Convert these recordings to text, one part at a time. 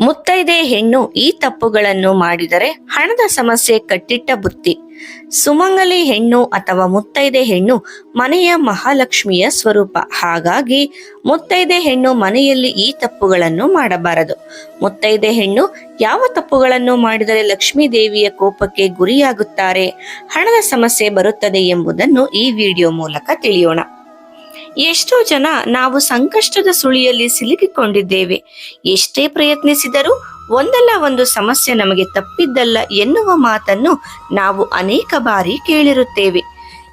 ಮುತ್ತೈದೆ ಹೆಣ್ಣು ಈ ತಪ್ಪುಗಳನ್ನು ಮಾಡಿದರೆ ಹಣದ ಸಮಸ್ಯೆ ಕಟ್ಟಿಟ್ಟ ಬುತ್ತಿ. ಸುಮಂಗಲಿ ಹೆಣ್ಣು ಅಥವಾ ಮುತ್ತೈದೆ ಹೆಣ್ಣು ಮನೆಯ ಮಹಾಲಕ್ಷ್ಮಿಯ ಸ್ವರೂಪ. ಹಾಗಾಗಿ ಮುತ್ತೈದೆ ಹೆಣ್ಣು ಮನೆಯಲ್ಲಿ ಈ ತಪ್ಪುಗಳನ್ನು ಮಾಡಬಾರದು. ಮುತ್ತೈದೆ ಹೆಣ್ಣು ಯಾವ ತಪ್ಪುಗಳನ್ನು ಮಾಡಿದರೆ ಲಕ್ಷ್ಮೀ ದೇವಿಯ ಕೋಪಕ್ಕೆ ಗುರಿಯಾಗುತ್ತಾರೆ, ಹಣದ ಸಮಸ್ಯೆ ಬರುತ್ತದೆ ಎಂಬುದನ್ನು ಈ ವಿಡಿಯೋ ಮೂಲಕ ತಿಳಿಯೋಣ. ಎಷ್ಟೋ ಜನ ನಾವು ಸಂಕಷ್ಟದ ಸುಳಿಯಲ್ಲಿ ಸಿಲುಕಿಕೊಂಡಿದ್ದೇವೆ. ಎಷ್ಟೇ ಪ್ರಯತ್ನಿಸಿದರೂ ಒಂದಲ್ಲ ಒಂದು ಸಮಸ್ಯೆ ನಮಗೆ ತಪ್ಪಿದ್ದಲ್ಲ ಎನ್ನುವ ಮಾತನ್ನು ನಾವು ಅನೇಕ ಬಾರಿ ಕೇಳಿರುತ್ತೇವೆ.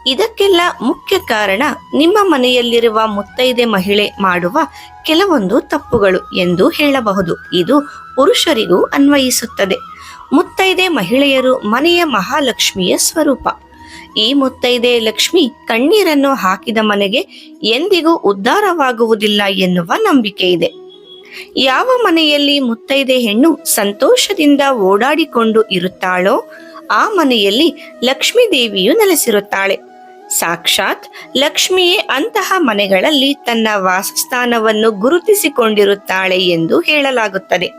ಇದಕ್ಕೆಲ್ಲ ಮುಖ್ಯ ಕಾರಣ ನಿಮ್ಮ ಮನೆಯಲ್ಲಿರುವ ಮುತ್ತೈದೆ ಮಹಿಳೆ ಮಾಡುವ ಕೆಲವೊಂದು ತಪ್ಪುಗಳು ಎಂದು ಹೇಳಬಹುದು. ಇದು ಪುರುಷರಿಗೂ ಅನ್ವಯಿಸುತ್ತದೆ. ಮುತ್ತೈದೆ ಮಹಿಳೆಯರು ಮನೆಯ ಮಹಾಲಕ್ಷ್ಮಿಯ ಸ್ವರೂಪ. ಈ ಮುತ್ತೈದೆ ಲಕ್ಷ್ಮಿ ಕಣ್ಣೀರನ್ನು ಹಾಕಿದ ಮನೆಗೆ ಎಂದಿಗೂ ಉದ್ಧಾರವಾಗುವುದಿಲ್ಲ ಎನ್ನುವ ನಂಬಿಕೆ ಇದೆ. ಯಾವ ಮನೆಯಲ್ಲಿ ಮುತ್ತೈದೆ ಹೆಣ್ಣು ಸಂತೋಷದಿಂದ ಓಡಾಡಿಕೊಂಡು ಇರುತ್ತಾಳೋ, ಆ ಮನೆಯಲ್ಲಿ ಲಕ್ಷ್ಮೀ ದೇವಿಯು ನೆಲೆಸಿರುತ್ತಾಳೆ. ಸಾಕ್ಷಾತ್ ಲಕ್ಷ್ಮಿಯೇ ಅಂತಹ ಮನೆಗಳಲ್ಲಿ ತನ್ನ ವಾಸಸ್ಥಾನವನ್ನು ಗುರುತಿಸಿಕೊಂಡಿರುತ್ತಾಳೆ ಎಂದು ಹೇಳಲಾಗುತ್ತದೆ.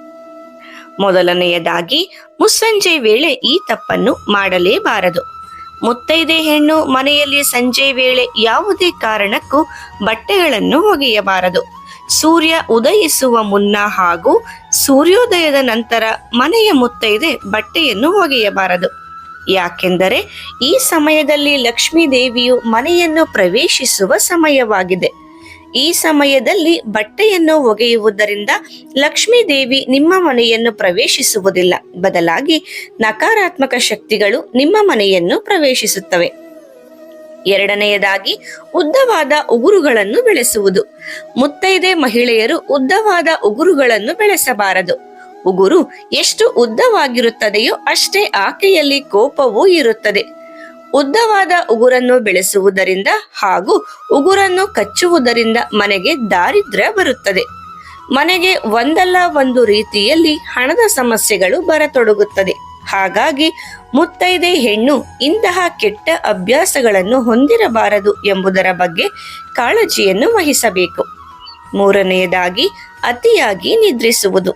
ಮೊದಲನೆಯದಾಗಿ ಮುಸ್ಸಂಜೆ ವೇಳೆ ಈ ತಪ್ಪನ್ನು ಮಾಡಲೇಬಾರದು. ಮುತ್ತೈದೆ ಹೆಣ್ಣು ಮನೆಯಲ್ಲಿ ಸಂಜೆ ವೇಳೆ ಯಾವುದೇ ಕಾರಣಕ್ಕೂ ಬಟ್ಟೆಗಳನ್ನು ಒಗೆಯಬಾರದು. ಸೂರ್ಯ ಉದಯಿಸುವ ಮುನ್ನ ಹಾಗೂ ಸೂರ್ಯೋದಯದ ನಂತರ ಮನೆಯ ಮುತ್ತೈದೆ ಬಟ್ಟೆಯನ್ನು ಒಗೆಯಬಾರದು. ಯಾಕೆಂದರೆ ಈ ಸಮಯದಲ್ಲಿ ಲಕ್ಷ್ಮೀ ದೇವಿಯು ಮನೆಯನ್ನು ಪ್ರವೇಶಿಸುವ ಸಮಯವಾಗಿದೆ. ಈ ಸಮಯದಲ್ಲಿ ಬಟ್ಟೆಯನ್ನು ಒಗೆಯುವುದರಿಂದ ಲಕ್ಷ್ಮೀ ದೇವಿ ನಿಮ್ಮ ಮನೆಯನ್ನು ಪ್ರವೇಶಿಸುವುದಿಲ್ಲ. ಬದಲಾಗಿ ನಕಾರಾತ್ಮಕ ಶಕ್ತಿಗಳು ನಿಮ್ಮ ಮನೆಯನ್ನು ಪ್ರವೇಶಿಸುತ್ತವೆ. ಎರಡನೆಯದಾಗಿ, ಉದ್ದವಾದ ಉಗುರುಗಳನ್ನು ಬೆಳೆಸುವುದು. ಮುತ್ತೈದೆ ಮಹಿಳೆಯರು ಉದ್ದವಾದ ಉಗುರುಗಳನ್ನು ಬೆಳೆಸಬಾರದು. ಉಗುರು ಎಷ್ಟು ಉದ್ದವಾಗಿರುತ್ತದೆಯೋ ಅಷ್ಟೇ ಆಕೆಯಲ್ಲಿ ಕೋಪವೂ ಇರುತ್ತದೆ. ಉದ್ದವಾದ ಉಗುರನ್ನು ಬೆಳೆಸುವುದರಿಂದ ಹಾಗೂ ಉಗುರನ್ನು ಕಚ್ಚುವುದರಿಂದ ಮನೆಗೆ ದಾರಿದ್ರ್ಯ ಬರುತ್ತದೆ. ಮನೆಗೆ ಒಂದಲ್ಲ ಒಂದು ರೀತಿಯಲ್ಲಿ ಹಣದ ಸಮಸ್ಯೆಗಳು ಬರತೊಡಗುತ್ತದೆ. ಹಾಗಾಗಿ ಮುತ್ತೈದೆ ಹೆಣ್ಣು ಇಂತಹ ಕೆಟ್ಟ ಅಭ್ಯಾಸಗಳನ್ನು ಹೊಂದಿರಬಾರದು ಎಂಬುದರ ಬಗ್ಗೆ ಕಾಳಜಿಯನ್ನು ವಹಿಸಬೇಕು. ಮೂರನೆಯದಾಗಿ ಅತಿಯಾಗಿ ನಿದ್ರಿಸುವುದು.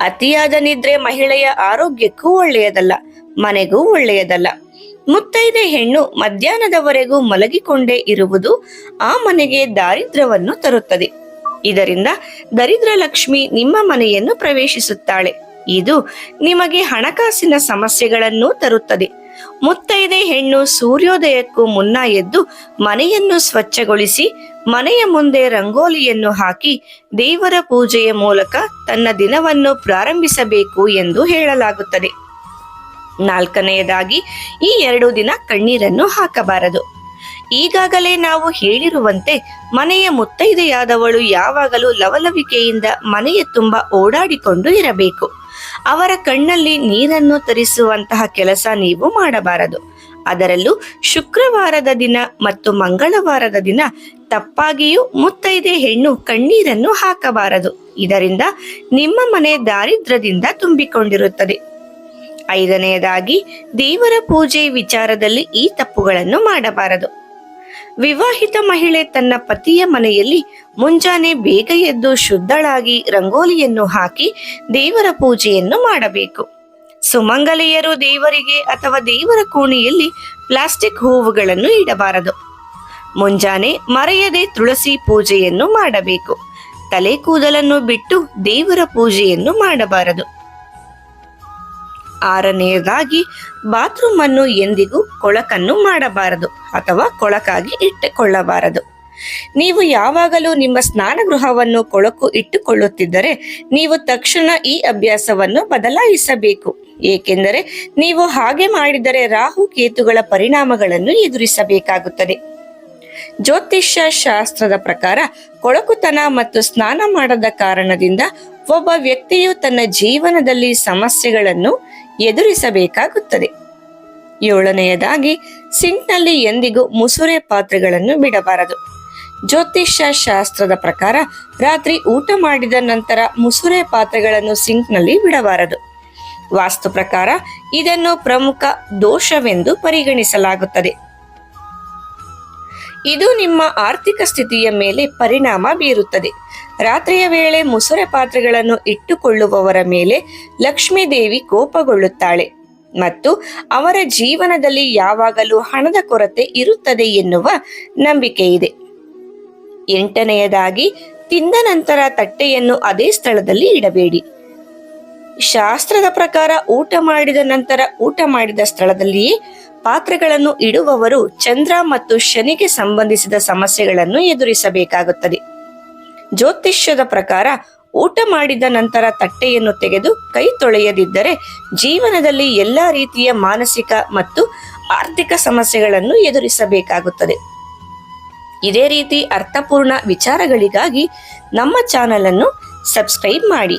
ಅತಿಯಾದ ನಿದ್ರೆ ಮಹಿಳೆಯ ಆರೋಗ್ಯಕ್ಕೂ ಒಳ್ಳೆಯದಲ್ಲ, ಮನೆಗೂ ಒಳ್ಳೆಯದಲ್ಲ. ಮುತ್ತೈದೆ ಹೆಣ್ಣು ಮಧ್ಯಾಹ್ನದವರೆಗೂ ಮಲಗಿಕೊಂಡೇ ಇರುವುದು ಆ ಮನೆಗೆ ದಾರಿದ್ರ್ಯವನ್ನು ತರುತ್ತದೆ. ಇದರಿಂದ ದರಿದ್ರ ಲಕ್ಷ್ಮಿ ನಿಮ್ಮ ಮನೆಯನ್ನು ಪ್ರವೇಶಿಸುತ್ತಾಳೆ. ಇದು ನಿಮಗೆ ಹಣಕಾಸಿನ ಸಮಸ್ಯೆಗಳನ್ನು ತರುತ್ತದೆ. ಮುತ್ತೈದೆ ಹೆಣ್ಣು ಸೂರ್ಯೋದಯಕ್ಕೂ ಮುನ್ನ ಎದ್ದು ಮನೆಯನ್ನು ಸ್ವಚ್ಛಗೊಳಿಸಿ ಮನೆಯ ಮುಂದೆ ರಂಗೋಲಿಯನ್ನು ಹಾಕಿ ದೇವರ ಪೂಜೆಯ ಮೂಲಕ ತನ್ನ ದಿನವನ್ನು ಪ್ರಾರಂಭಿಸಬೇಕು ಎಂದು ಹೇಳಲಾಗುತ್ತದೆ. ನಾಲ್ಕನೆಯದಾಗಿ, ಈ ಎರಡು ದಿನ ಕಣ್ಣೀರನ್ನು ಹಾಕಬಾರದು. ಈಗಾಗಲೇ ನಾವು ಹೇಳಿರುವಂತೆ, ಮನೆಯ ಮುತ್ತೈದೆಯಾದವಳು ಯಾವಾಗಲೂ ಲವಲವಿಕೆಯಿಂದ ಮನೆಯ ತುಂಬ ಓಡಾಡಿಕೊಂಡು ಇರಬೇಕು. ಅವರ ಕಣ್ಣಲ್ಲಿ ನೀರನ್ನು ತರಿಸುವಂತಹ ಕೆಲಸ ನೀವು ಮಾಡಬಾರದು. ಅದರಲ್ಲೂ ಶುಕ್ರವಾರದ ದಿನ ಮತ್ತು ಮಂಗಳವಾರದ ದಿನ ತಪ್ಪಾಗಿಯೂ ಮುತ್ತೈದೆ ಹೆಣ್ಣು ಕಣ್ಣೀರನ್ನು ಹಾಕಬಾರದು. ಇದರಿಂದ ನಿಮ್ಮ ಮನೆ ದಾರಿದ್ರ್ಯದಿಂದ ತುಂಬಿಕೊಂಡಿರುತ್ತದೆ. ಐದನೆಯದಾಗಿ ದೇವರ ಪೂಜೆ ವಿಚಾರದಲ್ಲಿ ಈ ತಪ್ಪುಗಳನ್ನು ಮಾಡಬಾರದು. ವಿವಾಹಿತ ಮಹಿಳೆ ತನ್ನ ಪತಿಯ ಮನೆಯಲ್ಲಿ ಮುಂಜಾನೆ ಬೇಗ ಎದ್ದು ಶುದ್ಧಳಾಗಿ ರಂಗೋಲಿಯನ್ನು ಹಾಕಿ ದೇವರ ಪೂಜೆಯನ್ನು ಮಾಡಬೇಕು. ಸುಮಂಗಲೆಯರು ದೇವರಿಗೆ ಅಥವಾ ದೇವರ ಕೋಣೆಯಲ್ಲಿ ಪ್ಲಾಸ್ಟಿಕ್ ಹೂವುಗಳನ್ನು ಇಡಬಾರದು. ಮುಂಜಾನೆ ಮರೆಯದೆ ತುಳಸಿ ಪೂಜೆಯನ್ನು ಮಾಡಬೇಕು. ತಲೆ ಕೂದಲನ್ನು ಬಿಟ್ಟು ದೇವರ ಪೂಜೆಯನ್ನು ಮಾಡಬಾರದು. ಆರನೆಯದಾಗಿ, ಬಾತ್ರೂಮ್ ಅನ್ನು ಎಂದಿಗೂ ಕೊಳಕನ್ನು ಮಾಡಬಾರದು ಅಥವಾ ಕೊಳಕಾಗಿ ಇಟ್ಟುಕೊಳ್ಳಬಾರದು. ನೀವು ಯಾವಾಗಲೂ ನಿಮ್ಮ ಸ್ನಾನಗೃಹವನ್ನು ಕೊಳಕು ಇಟ್ಟುಕೊಳ್ಳುತ್ತಿದ್ದರೆ ನೀವು ತಕ್ಷಣ ಈ ಅಭ್ಯಾಸವನ್ನು ಬದಲಾಯಿಸಬೇಕು. ಏಕೆಂದರೆ ನೀವು ಹಾಗೆ ಮಾಡಿದರೆ ರಾಹು ಕೇತುಗಳ ಪರಿಣಾಮಗಳನ್ನು ಎದುರಿಸಬೇಕಾಗುತ್ತದೆ. ಜ್ಯೋತಿಷ್ಯ ಶಾಸ್ತ್ರದ ಪ್ರಕಾರ ಕೊಳಕುತನ ಮತ್ತು ಸ್ನಾನ ಮಾಡದ ಕಾರಣದಿಂದ ಒಬ್ಬ ವ್ಯಕ್ತಿಯು ತನ್ನ ಜೀವನದಲ್ಲಿ ಸಮಸ್ಯೆಗಳನ್ನು ಎದುರಿಸಬೇಕಾಗುತ್ತದೆ. ಏಳನೆಯದಾಗಿ ಸಿಂಕ್ನಲ್ಲಿ ಎಂದಿಗೂ ಮುಸುರೆ ಪಾತ್ರೆಗಳನ್ನು ಬಿಡಬಾರದು. ಜ್ಯೋತಿಷ್ಯ ಶಾಸ್ತ್ರದ ಪ್ರಕಾರ, ರಾತ್ರಿ ಊಟ ಮಾಡಿದ ನಂತರ ಮುಸುರೆ ಪಾತ್ರೆಗಳನ್ನು ಸಿಂಕ್ನಲ್ಲಿ ಬಿಡಬಾರದು. ವಾಸ್ತು ಪ್ರಕಾರ, ಇದನ್ನು ಪ್ರಮುಖ ದೋಷವೆಂದು ಪರಿಗಣಿಸಲಾಗುತ್ತದೆ. ಇದು ನಿಮ್ಮ ಆರ್ಥಿಕ ಸ್ಥಿತಿಯ ಮೇಲೆ ಪರಿಣಾಮ ಬೀರುತ್ತದೆ. ರಾತ್ರಿಯ ವೇಳೆ ಮುಸುರೆ ಪಾತ್ರೆಗಳನ್ನು ಇಟ್ಟುಕೊಳ್ಳುವವರ ಮೇಲೆ ಲಕ್ಷ್ಮೀದೇವಿ ಕೋಪಗೊಳ್ಳುತ್ತಾಳೆ ಮತ್ತು ಅವರ ಜೀವನದಲ್ಲಿ ಯಾವಾಗಲೂ ಹಣದ ಕೊರತೆ ಇರುತ್ತದೆ ಎನ್ನುವ ನಂಬಿಕೆ ಇದೆ ಎಂಟನೆಯದಾಗಿ, ತಿಂದ ನಂತರ ತಟ್ಟೆಯನ್ನು ಅದೇ ಸ್ಥಳದಲ್ಲಿ ಇಡಬೇಡಿ. ಶಾಸ್ತ್ರದ ಪ್ರಕಾರ ಊಟ ಮಾಡಿದ ನಂತರ ಊಟ ಮಾಡಿದ ಸ್ಥಳದಲ್ಲಿ ಪಾತ್ರೆಗಳನ್ನು ಇಡುವವರು ಚಂದ್ರ ಮತ್ತು ಶನಿಗೆ ಸಂಬಂಧಿಸಿದ ಸಮಸ್ಯೆಗಳನ್ನು ಎದುರಿಸಬೇಕಾಗುತ್ತದೆ. ಜ್ಯೋತಿಷ್ಯದ ಪ್ರಕಾರ ಊಟ ಮಾಡಿದ ನಂತರ ತಟ್ಟೆಯನ್ನು ತೆಗೆದು ಕೈ ತೊಳೆಯದಿದ್ದರೆ ಜೀವನದಲ್ಲಿ ಎಲ್ಲ ರೀತಿಯ ಮಾನಸಿಕ ಮತ್ತು ಆರ್ಥಿಕ ಸಮಸ್ಯೆಗಳನ್ನು ಎದುರಿಸಬೇಕಾಗುತ್ತದೆ. ಇದೇ ರೀತಿ ಅರ್ಥಪೂರ್ಣ ವಿಚಾರಗಳಿಗಾಗಿ ನಮ್ಮ ಚಾನಲ್ ಅನ್ನು ಸಬ್ಸ್ಕ್ರೈಬ್ ಮಾಡಿ.